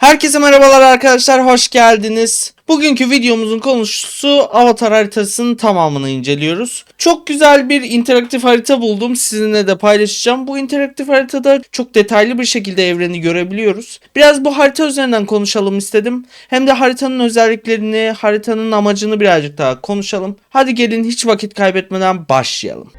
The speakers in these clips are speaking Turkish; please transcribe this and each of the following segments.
Herkese merhabalar arkadaşlar, hoş geldiniz. Bugünkü videomuzun konusu Avatar haritasının tamamını inceliyoruz. Çok güzel bir interaktif harita buldum. Sizinle de paylaşacağım. Bu interaktif haritada çok detaylı bir şekilde evreni görebiliyoruz. Biraz bu harita üzerinden konuşalım istedim. Hem de haritanın özelliklerini, haritanın amacını birazcık daha konuşalım. Hadi gelin hiç vakit kaybetmeden başlayalım.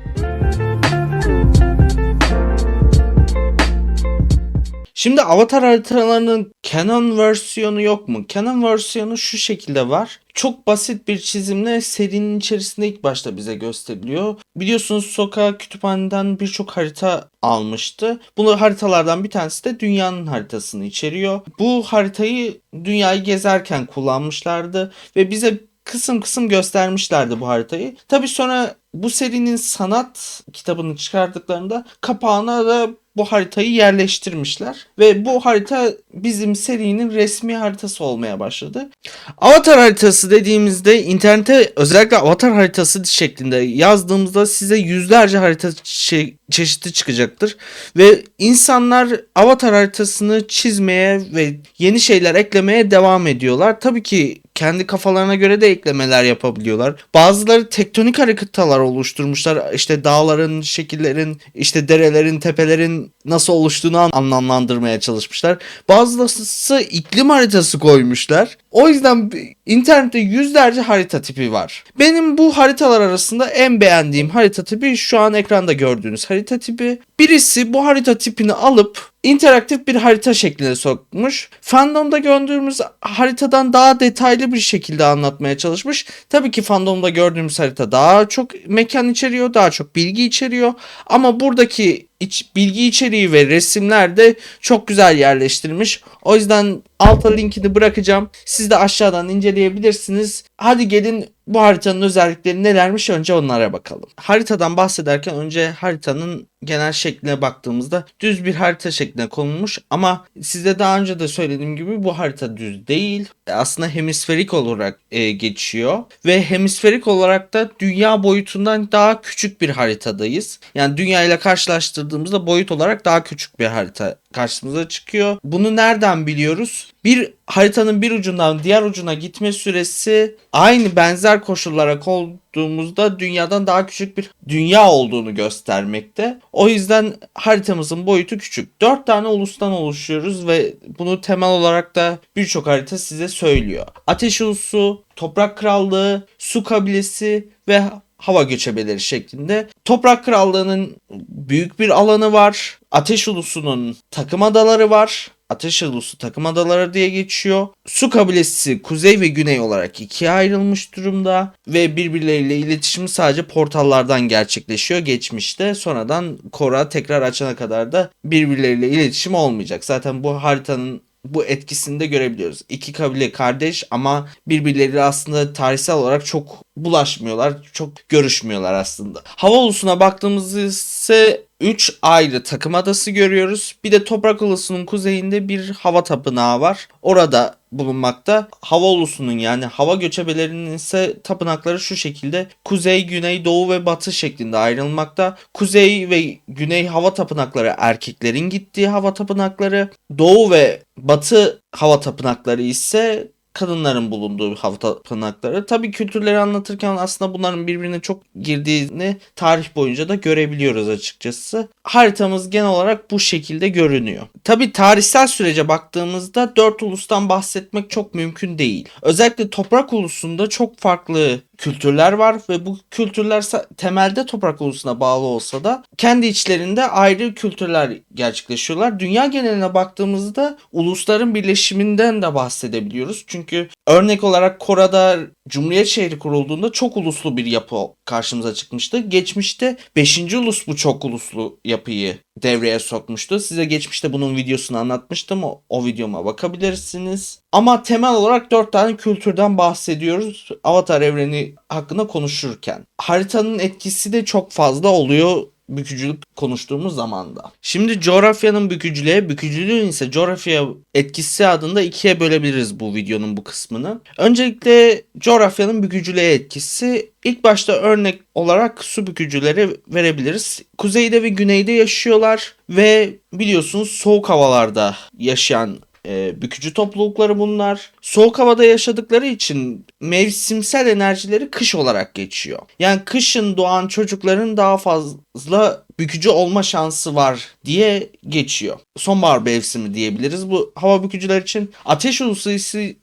Şimdi Avatar haritalarının Canon versiyonu yok mu? Canon versiyonu şu şekilde var. Çok basit bir çizimle serinin içerisinde ilk başta bize gösteriliyor. Biliyorsunuz Soka kütüphaneden birçok harita almıştı. Bunu haritalardan bir tanesi de dünyanın haritasını içeriyor. Bu haritayı dünyayı gezerken kullanmışlardı ve bize kısım kısım göstermişlerdi bu haritayı. Tabi sonra bu serinin sanat kitabını çıkardıklarında kapağına da bu haritayı yerleştirmişler ve bu harita bizim serinin resmi haritası olmaya başladı. Avatar haritası dediğimizde internete özellikle avatar haritası şeklinde yazdığımızda size yüzlerce harita şey, çeşidi çıkacaktır ve insanlar avatar haritasını çizmeye ve yeni şeyler eklemeye devam ediyorlar. Tabii ki kendi kafalarına göre de eklemeler yapabiliyorlar. Bazıları tektonik haritalar oluşturmuşlar. İşte dağların, şekillerin, işte derelerin, tepelerin nasıl oluştuğunu an- anlamlandırmaya çalışmışlar. Bazısı iklim haritası koymuşlar. O yüzden internette yüzlerce harita tipi var. Benim bu haritalar arasında en beğendiğim harita tipi şu an ekranda gördüğünüz harita tipi. Birisi bu harita tipini alıp interaktif bir harita şekline sokmuş. Fandom'da gördüğümüz haritadan daha detaylı bir şekilde anlatmaya çalışmış. Tabii ki fandomda gördüğümüz harita daha çok mekan içeriyor, daha çok bilgi içeriyor. Ama buradaki iç, bilgi içeriği ve resimler de çok güzel yerleştirilmiş. O yüzden alta linkini bırakacağım. Siz de aşağıdan inceleyebilirsiniz. Hadi gelin bu haritanın özellikleri nelermiş önce onlara bakalım. Haritadan bahsederken önce haritanın genel şekline baktığımızda düz bir harita şekline konulmuş ama size daha önce de söylediğim gibi bu harita düz değil. Aslında hemisferik olarak e, geçiyor ve hemisferik olarak da dünya boyutundan daha küçük bir haritadayız. Yani dünya ile karşılaştırdığımızda boyut olarak daha küçük bir harita karşımıza çıkıyor. Bunu nereden biliyoruz? Bir haritanın bir ucundan diğer ucuna gitme süresi aynı benzer koşullara koyduğumuzda dünyadan daha küçük bir dünya olduğunu göstermekte. O yüzden haritamızın boyutu küçük. 4 tane ulustan oluşuyoruz ve bunu temel olarak da birçok harita size söylüyor. Ateş ulusu, toprak krallığı, su kabilesi ve hava göçebeleri şeklinde. Toprak Krallığı'nın büyük bir alanı var. Ateş Ulusu'nun takım adaları var. Ateş Ulusu takım adaları diye geçiyor. Su kabilesi kuzey ve güney olarak ikiye ayrılmış durumda ve birbirleriyle iletişimi sadece portallardan gerçekleşiyor geçmişte. Sonradan Kor'a tekrar açana kadar da birbirleriyle iletişim olmayacak. Zaten bu haritanın bu etkisini de görebiliyoruz. İki kabile kardeş ama birbirleriyle aslında tarihsel olarak çok bulaşmıyorlar. Çok görüşmüyorlar aslında. Hava ulusuna baktığımızda ise 3 ayrı takım adası görüyoruz. Bir de Toprak Ulusu'nun kuzeyinde bir hava tapınağı var. Orada bulunmakta. Hava ulusunun yani hava göçebelerinin ise tapınakları şu şekilde kuzey, güney, doğu ve batı şeklinde ayrılmakta. Kuzey ve güney hava tapınakları erkeklerin gittiği hava tapınakları. Doğu ve batı hava tapınakları ise kadınların bulunduğu hava tapınakları. Tabii kültürleri anlatırken aslında bunların birbirine çok girdiğini tarih boyunca da görebiliyoruz açıkçası. Haritamız genel olarak bu şekilde görünüyor. Tabii tarihsel sürece baktığımızda dört ulustan bahsetmek çok mümkün değil. Özellikle toprak ulusunda çok farklı kültürler var ve bu kültürler temelde toprak ulusuna bağlı olsa da kendi içlerinde ayrı kültürler gerçekleşiyorlar. Dünya geneline baktığımızda ulusların birleşiminden de bahsedebiliyoruz. Çünkü örnek olarak Korada Cumhuriyet şehri kurulduğunda çok uluslu bir yapı karşımıza çıkmıştı. Geçmişte 5. ulus bu çok uluslu yapıyı devreye sokmuştu. Size geçmişte bunun videosunu anlatmıştım. O, o videoma bakabilirsiniz. Ama temel olarak 4 tane kültürden bahsediyoruz. Avatar evreni hakkında konuşurken. Haritanın etkisi de çok fazla oluyor bükücülük konuştuğumuz zaman da. Şimdi coğrafyanın bükücülüğe, bükücülüğün ise coğrafya etkisi adında ikiye bölebiliriz bu videonun bu kısmını. Öncelikle coğrafyanın bükücülüğe etkisi ilk başta örnek olarak su bükücüleri verebiliriz. Kuzeyde ve güneyde yaşıyorlar ve biliyorsunuz soğuk havalarda yaşayan e, bükücü toplulukları bunlar. Soğuk havada yaşadıkları için mevsimsel enerjileri kış olarak geçiyor. Yani kışın doğan çocukların daha fazla bükücü olma şansı var diye geçiyor. Sonbahar mevsimi diyebiliriz. Bu hava bükücüler için ateş ulusu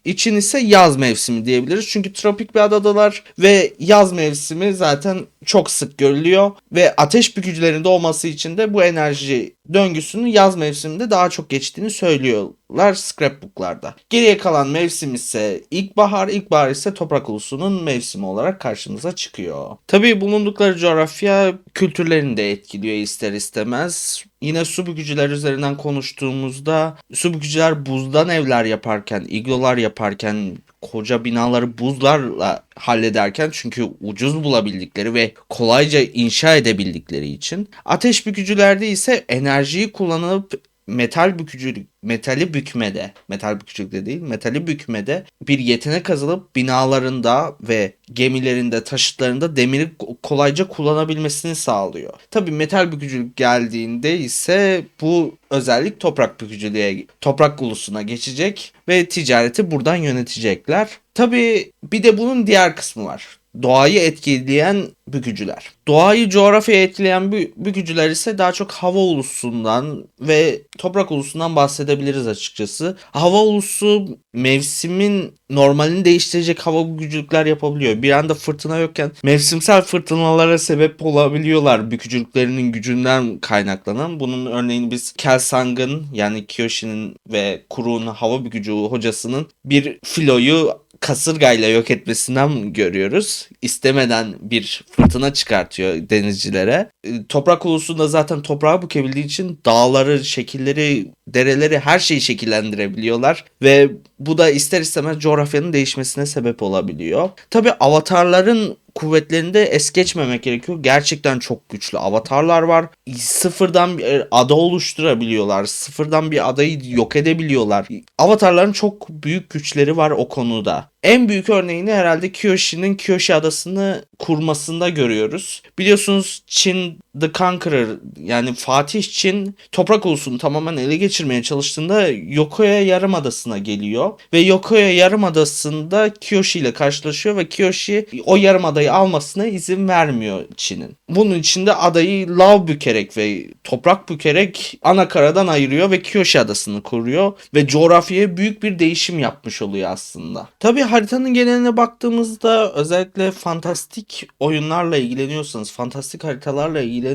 için ise yaz mevsimi diyebiliriz. Çünkü tropik bir adadalar ve yaz mevsimi zaten çok sık görülüyor ve ateş bükücülerinde olması için de bu enerji döngüsünün yaz mevsiminde daha çok geçtiğini söylüyorlar scrapbooklarda. Geriye kalan mevsim ise ilkbahar, ilkbahar ise toprak ulusunun mevsimi olarak karşımıza çıkıyor. Tabii bulundukları coğrafya kültürlerini de etkiliyor ister istemez. Yine su bükücüler üzerinden konuştuğumuzda su bükücüler buzdan evler yaparken, iglolar yaparken koca binaları buzlarla hallederken çünkü ucuz bulabildikleri ve kolayca inşa edebildikleri için ateş bükücülerde ise enerjiyi kullanıp metal bükücülük metali bükmede metal bükücülükte değil metali bükmede bir yetenek kazanıp binalarında ve gemilerinde taşıtlarında demiri kolayca kullanabilmesini sağlıyor. Tabi metal bükücülük geldiğinde ise bu özellik toprak bükücülüğe toprak ulusuna geçecek ve ticareti buradan yönetecekler. Tabi bir de bunun diğer kısmı var doğayı etkileyen bükücüler. Doğayı coğrafyaya etkileyen bü- bükücüler ise daha çok hava ulusundan ve toprak ulusundan bahsedebiliriz açıkçası. Hava ulusu mevsimin normalini değiştirecek hava bükücülükler yapabiliyor. Bir anda fırtına yokken mevsimsel fırtınalara sebep olabiliyorlar bükücülüklerinin gücünden kaynaklanan. Bunun örneğini biz Kelsang'ın yani Kyoshi'nin ve Kuru'nun hava bükücü hocasının bir filoyu kasırgayla yok etmesinden görüyoruz. İstemeden bir fırtına çıkartıyor denizcilere. E, Toprak ulusunda zaten toprağı bükebildiği için dağları, şekilleri, dereleri her şeyi şekillendirebiliyorlar ve bu da ister istemez coğrafyanın değişmesine sebep olabiliyor. Tabi avatarların kuvvetlerinde es geçmemek gerekiyor. Gerçekten çok güçlü avatarlar var. Sıfırdan bir ada oluşturabiliyorlar. Sıfırdan bir adayı yok edebiliyorlar. Avatarların çok büyük güçleri var o konuda. En büyük örneğini herhalde Kyoshi'nin Kyoshi adasını kurmasında görüyoruz. Biliyorsunuz Çin The Conqueror yani Fatih Çin toprak ulusunu tamamen ele geçirmeye çalıştığında Yokoya Yarımadası'na geliyor. Ve Yokoya Yarımadası'nda Kyoshi ile karşılaşıyor ve Kyoshi o yarımadayı almasına izin vermiyor Çin'in. Bunun için de adayı lav bükerek ve toprak bükerek ana karadan ayırıyor ve Kyoshi adasını kuruyor ve coğrafyaya büyük bir değişim yapmış oluyor aslında. Tabi haritanın geneline baktığımızda özellikle fantastik oyunlarla ilgileniyorsanız, fantastik haritalarla ilgileniyorsanız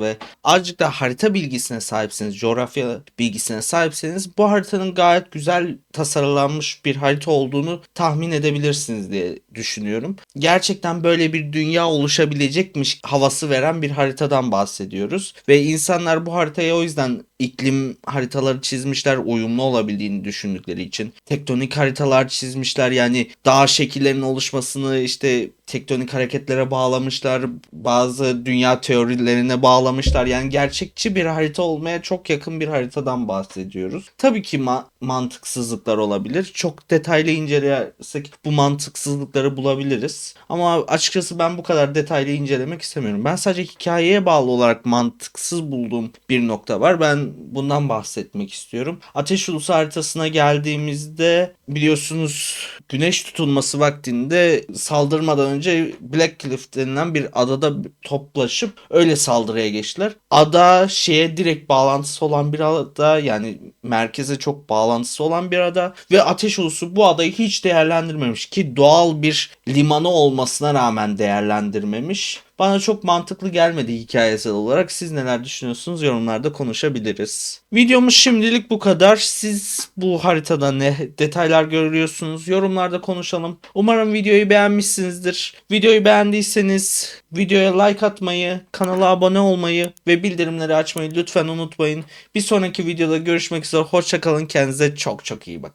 ve azıcık da harita bilgisine sahipseniz, coğrafya bilgisine sahipseniz bu haritanın gayet güzel tasarlanmış bir harita olduğunu tahmin edebilirsiniz diye düşünüyorum. Gerçekten böyle bir dünya oluşabilecekmiş havası veren bir haritadan bahsediyoruz ve insanlar bu haritaya o yüzden iklim haritaları çizmişler uyumlu olabildiğini düşündükleri için. Tektonik haritalar çizmişler yani dağ şekillerinin oluşmasını işte tektonik hareketlere bağlamışlar. Bazı dünya teorilerine bağlamışlar. Yani gerçekçi bir harita olmaya çok yakın bir haritadan bahsediyoruz. Tabii ki ma- mantıksızlıklar olabilir. Çok detaylı incelersek bu mantıksızlıkları bulabiliriz. Ama açıkçası ben bu kadar detaylı incelemek istemiyorum. Ben sadece hikayeye bağlı olarak mantıksız bulduğum bir nokta var. Ben bundan bahsetmek istiyorum. Ateş Ulusu haritasına geldiğimizde biliyorsunuz güneş tutulması vaktinde saldırmadan önce Black Cliff denilen bir adada toplaşıp öyle saldırıya geçtiler. Ada şeye direkt bağlantısı olan bir ada yani merkeze çok bağlantısı olan bir ada ve Ateş Ulusu bu adayı hiç değerlendirmemiş ki doğal bir limanı olmasına rağmen değerlendirmemiş. Bana çok mantıklı gelmedi hikayesel olarak. Siz neler düşünüyorsunuz? Yorumlarda konuşabiliriz. Videomuz şimdilik bu kadar. Siz bu haritada ne detaylar görüyorsunuz? Yorumlarda konuşalım. Umarım videoyu beğenmişsinizdir. Videoyu beğendiyseniz videoya like atmayı, kanala abone olmayı ve bildirimleri açmayı lütfen unutmayın. Bir sonraki videoda görüşmek üzere. Hoşçakalın. Kendinize çok çok iyi bakın.